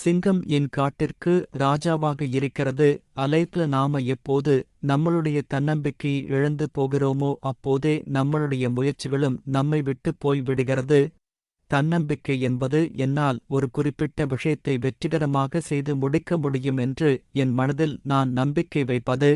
சிங்கம் என் காட்டிற்கு ராஜாவாக இருக்கிறது அலைப்ல நாம எப்போது நம்மளுடைய தன்னம்பிக்கை இழந்து போகிறோமோ அப்போதே நம்மளுடைய முயற்சிகளும் நம்மை விட்டு போய் விடுகிறது. தன்னம்பிக்கை என்பது என்னால் ஒரு குறிப்பிட்ட விஷயத்தை வெற்றிகரமாக செய்து முடிக்க முடியும் என்று என் மனதில் நான் நம்பிக்கை வைப்பது.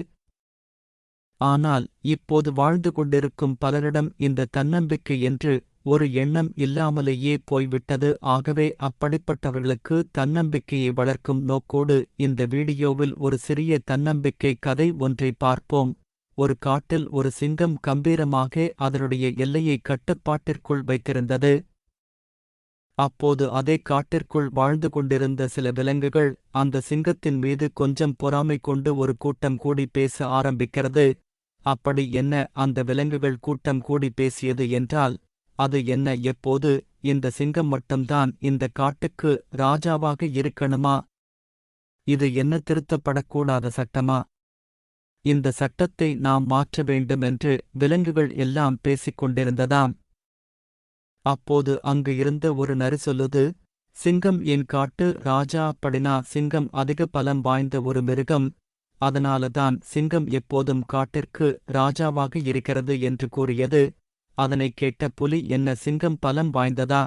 ஆனால் இப்போது வாழ்ந்து கொண்டிருக்கும் பலரிடம் இந்த தன்னம்பிக்கை என்று ஒரு எண்ணம் இல்லாமலேயே போய்விட்டது. ஆகவே அப்படிப்பட்டவர்களுக்கு தன்னம்பிக்கையை வளர்க்கும் நோக்கோடு இந்த வீடியோவில் ஒரு சிறிய தன்னம்பிக்கை கதை ஒன்றை பார்ப்போம். ஒரு காட்டில் ஒரு சிங்கம் கம்பீரமாக அதனுடைய எல்லையை கட்டுப்பாட்டிற்குள் வைத்திருந்தது. அப்போது அதே காட்டிற்குள் வாழ்ந்து கொண்டிருந்த சில விலங்குகள் அந்த சிங்கத்தின் மீது கொஞ்சம் பொறாமை கொண்டு ஒரு கூட்டம் கூடி பேச ஆரம்பிக்கிறது. அப்படி என்ன அந்த விலங்குகள் கூட்டம் கூடி பேசியது என்றால் அது என்ன எப்போது? இந்த சிங்கம் மட்டும்தான் இந்த காட்டுக்கு ராஜாவாக இருக்கணுமா? இது என்ன திருத்தப்படக்கூடாத சட்டமா? இந்த சட்டத்தை நாம் மாற்ற வேண்டும் என்று விலங்குகள் எல்லாம் பேசிக் கொண்டிருந்ததாம். அப்போது அங்கு இருந்த ஒரு நரி சொல்லுது சிங்கம் என் காட்டு ராஜா அப்படினா சிங்கம் அதிக பலம் வாய்ந்த ஒரு மிருகம். அதனாலதான் சிங்கம் எப்போதும் காட்டிற்கு ராஜாவாக இருக்கிறது என்று கூறியது. அதனைக் கேட்ட புலி என்ன சிங்கம் பலம் வாய்ந்ததா?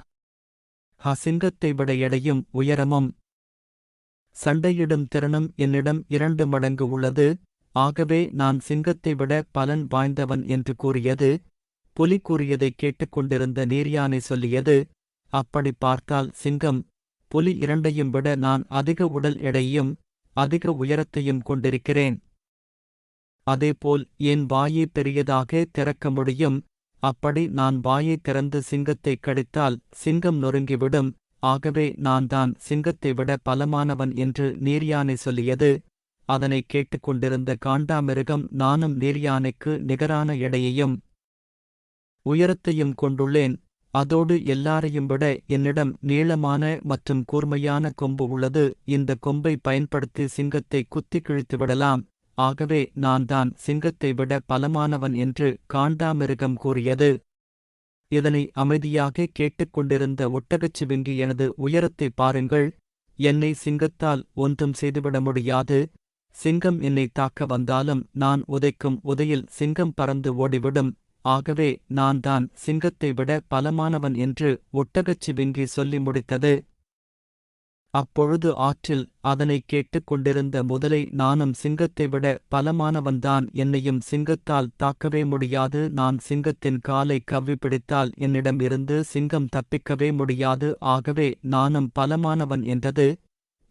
ஹ சிங்கத்தை விட எடையும் உயரமும். சண்டையிடும் திறனும் என்னிடம் இரண்டு மடங்கு உள்ளது. ஆகவே நான் சிங்கத்தை விட பலன் வாய்ந்தவன் என்று கூறியது. புலி கூறியதைக் கேட்டுக்கொண்டிருந்த நீர்யானை சொல்லியது. அப்படி பார்த்தால் சிங்கம் புலி இரண்டையும் விட நான் அதிக உடல் எடையும் அதிக உயரத்தையும் கொண்டிருக்கிறேன். அதேபோல் என் வாயை பெரியதாக திறக்க முடியும். அப்படி நான் வாயை திறந்து சிங்கத்தை கடித்தால் சிங்கம் நொறுங்கிவிடும். ஆகவே நான் தான் சிங்கத்தை விட பலமானவன் என்று நீர்யானை சொல்லியது. அதனைக் கேட்டுக்கொண்டிருந்த காண்டாமிருகம் நானும் நீர்யானைக்கு நிகரான எடையையும் உயரத்தையும் கொண்டுள்ளேன். அதோடு எல்லாரையும் விட என்னிடம் நீளமான மற்றும் கூர்மையான கொம்பு உள்ளது. இந்த கொம்பை பயன்படுத்தி சிங்கத்தை குத்தி கிழித்துவிடலாம். ஆகவே நான் தான் சிங்கத்தை விட பலமானவன் என்று காண்டாமிருகம் கூறியது. இதனை அமைதியாக கேட்டுக்கொண்டிருந்த ஒட்டகச்சிவிங்கி எனது உயரத்தை பாருங்கள். என்னை சிங்கத்தால் ஒன்றும் செய்துவிட முடியாது. சிங்கம் என்னை தாக்க வந்தாலும் நான் உதைக்கும் உதையில் சிங்கம் பறந்து ஓடிவிடும். ஆகவே நான் தான் சிங்கத்தை விட பலமானவன் என்று ஒட்டகச்சிவிங்கி சொல்லி முடித்தது. அப்பொழுது ஆற்றில் அதனைக் கேட்டுக் கொண்டிருந்த முதலை நானும் சிங்கத்தை விட பலமானவன்தான் என்னையும் சிங்கத்தால் தாக்கவே முடியாது. நான் சிங்கத்தின் காலை கவ்வி பிடித்தால் என்னிடம் இருந்து சிங்கம் தப்பிக்கவே முடியாது. ஆகவே நானும் பலமானவன் என்றது.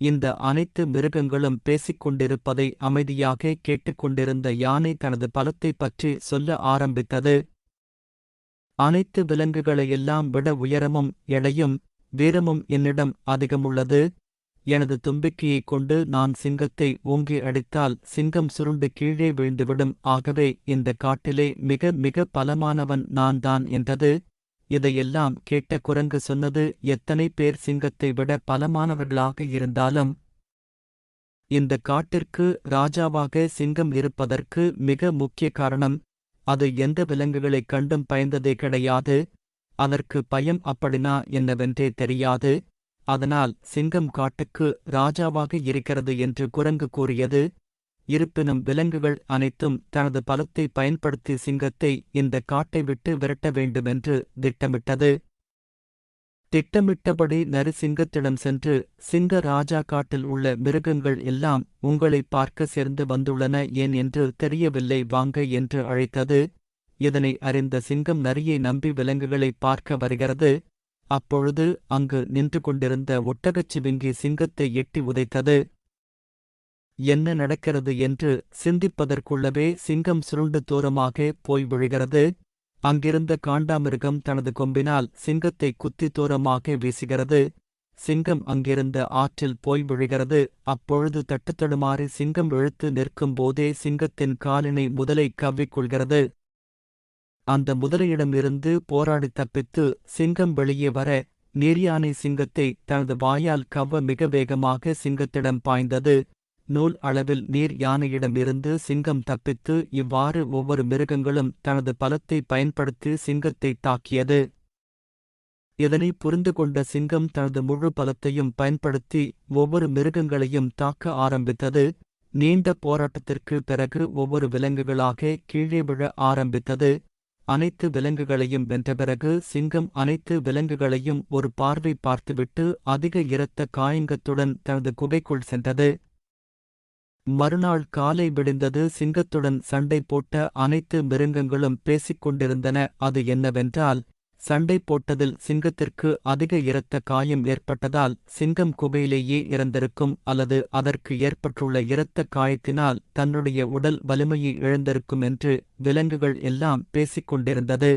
இந்த அனைத்து மிருகங்களும் பேசிக் கொண்டிருப்பதை அமைதியாக கேட்டுக்கொண்டிருந்த யானை தனது பலத்தைப் பற்றி சொல்ல ஆரம்பித்தது. அனைத்து விலங்குகளையெல்லாம் விட உயரமும் எடையும் வீரமும் என்னிடம் அதிகமுள்ளது. எனது தும்பிக்கையைக் கொண்டு நான் சிங்கத்தை ஓங்கி அடித்தால் சிங்கம் சுருண்டு கீழே விழுந்துவிடும். ஆகவே இந்த காட்டிலே மிக மிக பலமானவன் நான் தான் என்றது. இதையெல்லாம் கேட்ட குரங்கு சொன்னது எத்தனை பேர் சிங்கத்தை விட பலமானவர்களாக இருந்தாலும். இந்த காட்டிற்கு ராஜாவாக சிங்கம் இருப்பதற்கு மிக முக்கிய காரணம் அது எந்த விலங்குகளைக் கண்டும் பயந்ததே கிடையாது. அதற்கு பயம் அப்படினா என்னவென்றே தெரியாது. அதனால் சிங்கம் காட்டுக்கு ராஜாவாக இருக்கிறது என்று குரங்கு கூறியது. இருப்பினும் விலங்குகள் அனைத்தும் தனது பலத்தை பயன்படுத்தி சிங்கத்தை இந்த காட்டை விட்டு விரட்ட வேண்டுமென்று திட்டமிட்டது. திட்டமிட்டபடி நரிசிங்கத்திடம் சென்று சிங்க ராஜா காட்டில் உள்ள மிருகங்கள் எல்லாம் உங்களை பார்க்க சேர்ந்து வந்துள்ளன ஏன் என்று தெரியவில்லை வாங்க என்று அழைத்தது. இதனை அறிந்த சிங்கம் நரியை நம்பி விலங்குகளை பார்க்க வருகிறது. அப்பொழுது அங்கு நின்று கொண்டிருந்த ஒட்டகச்சிவிங்கி சிங்கத்தை எட்டி உதைத்தது. என்ன நடக்கிறது? என்று சிந்திப்பதற்குள்ளவே சிங்கம் சுருண்டு தூரமாக போய் விழுகிறது. அங்கிருந்த காண்டாமிருகம் தனது கொம்பினால் சிங்கத்தை குத்தி தூரமாக வீசுகிறது. சிங்கம் அங்கிருந்த ஆற்றில் போய் விழுகிறது. அப்பொழுது தட்டுத்தடுமாறி சிங்கம் இழுத்து நிற்கும் போதே சிங்கத்தின் காலினை முதலை கவ்விக்கொள்கிறது அந்த முதலையிடமிருந்து போராடி தப்பித்து சிங்கம் வெளியே வர நீர்யானை சிங்கத்தை தனது வாயால் கவ்வ மிக வேகமாக சிங்கத்திடம் பாய்ந்தது. நூல் அளவில் நீர் யானையிடமிருந்து சிங்கம் தப்பித்து இவ்வாறு ஒவ்வொரு மிருகங்களும் தனது பலத்தை பயன்படுத்தி சிங்கத்தை தாக்கியது. இதனை புரிந்து கொண்ட சிங்கம் தனது முழு பலத்தையும் பயன்படுத்தி ஒவ்வொரு மிருகங்களையும் தாக்க ஆரம்பித்தது. நீண்ட போராட்டத்திற்கு பிறகு ஒவ்வொரு விலங்குகளாக கீழே விழ ஆரம்பித்தது. அனைத்து விலங்குகளையும் வென்ற பிறகு சிங்கம் அனைத்து விலங்குகளையும் ஒரு பார்வை பார்த்துவிட்டு அதிக இரத்த காயங்கத்துடன் தனது குகைக்குள் சென்றது. மறுநாள் காலை விடிந்தது சிங்கத்துடன் சண்டை போட்ட அனைத்து மிருகங்களும் பேசிக் கொண்டிருந்தன அது என்னவென்றால் சண்டை போட்டதில் சிங்கத்திற்கு அதிக இரத்த காயம் ஏற்பட்டதால் சிங்கம் குகையிலேயே இறந்திருக்கும் அல்லது அதற்கு ஏற்பட்டுள்ள இரத்த காயத்தினால் தன்னுடைய உடல் வலிமையை இழந்திருக்கும் என்று விலங்குகள் எல்லாம் பேசிக் கொண்டிருந்தது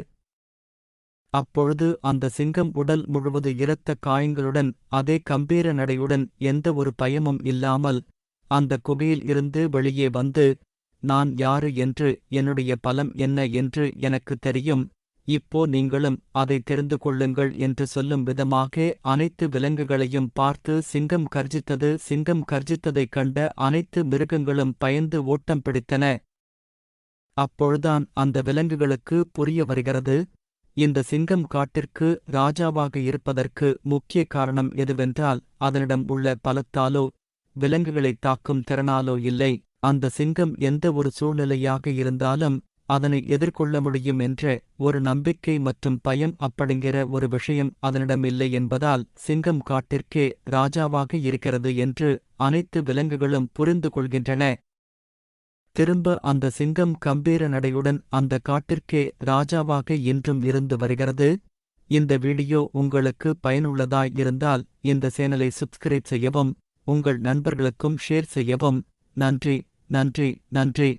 அப்பொழுது அந்த சிங்கம் உடல் முழுவது இரத்த காயங்களுடன் அதே கம்பீர நடையுடன் எந்த ஒரு பயமும் இல்லாமல் அந்த குகையில் இருந்து வெளியே வந்து நான் யாரு என்று என்னுடைய பலம் என்ன என்று எனக்கு தெரியும். இப்போ நீங்களும் அதை தெரிந்து கொள்ளுங்கள் என்று சொல்லும் விதமாக அனைத்து விலங்குகளையும் பார்த்து சிங்கம் கர்ஜித்தது சிங்கம் கர்ஜித்ததைக் கண்ட அனைத்து மிருகங்களும் பயந்து ஓட்டம் பிடித்தன. அப்பொழுதான் அந்த விலங்குகளுக்கு புரிய வருகிறது. இந்த சிங்கம் காட்டிற்கு ராஜாவாக இருப்பதற்கு முக்கிய காரணம் எதுவென்றால் அதனிடம் உள்ள பலத்தாலோ விலங்குகளை தாக்கும் திறனாலோ இல்லை. அந்த சிங்கம் எந்த ஒரு சூழ்நிலையாக இருந்தாலும் அதனை எதிர்கொள்ள முடியும் என்ற ஒரு நம்பிக்கை மற்றும் பயம் அப்படிங்கிற ஒரு விஷயம் அதனிடமில்லை என்பதால் சிங்கம் காட்டிற்கே ராஜாவாக இருக்கிறது என்று அனைத்து விலங்குகளும் புரிந்து கொள்கின்றன. திரும்ப அந்த சிங்கம் கம்பீர நடையுடன் அந்த காட்டிற்கே ராஜாவாக இன்றும் இருந்து வருகிறது. இந்த வீடியோ உங்களுக்கு பயனுள்ளதாய் இருந்தால் இந்த சேனலை சப்ஸ்கிரைப் செய்யவும் உங்கள் நண்பர்களுக்கும் ஷேர் செய்யவும். நன்றி நன்றி நன்றி.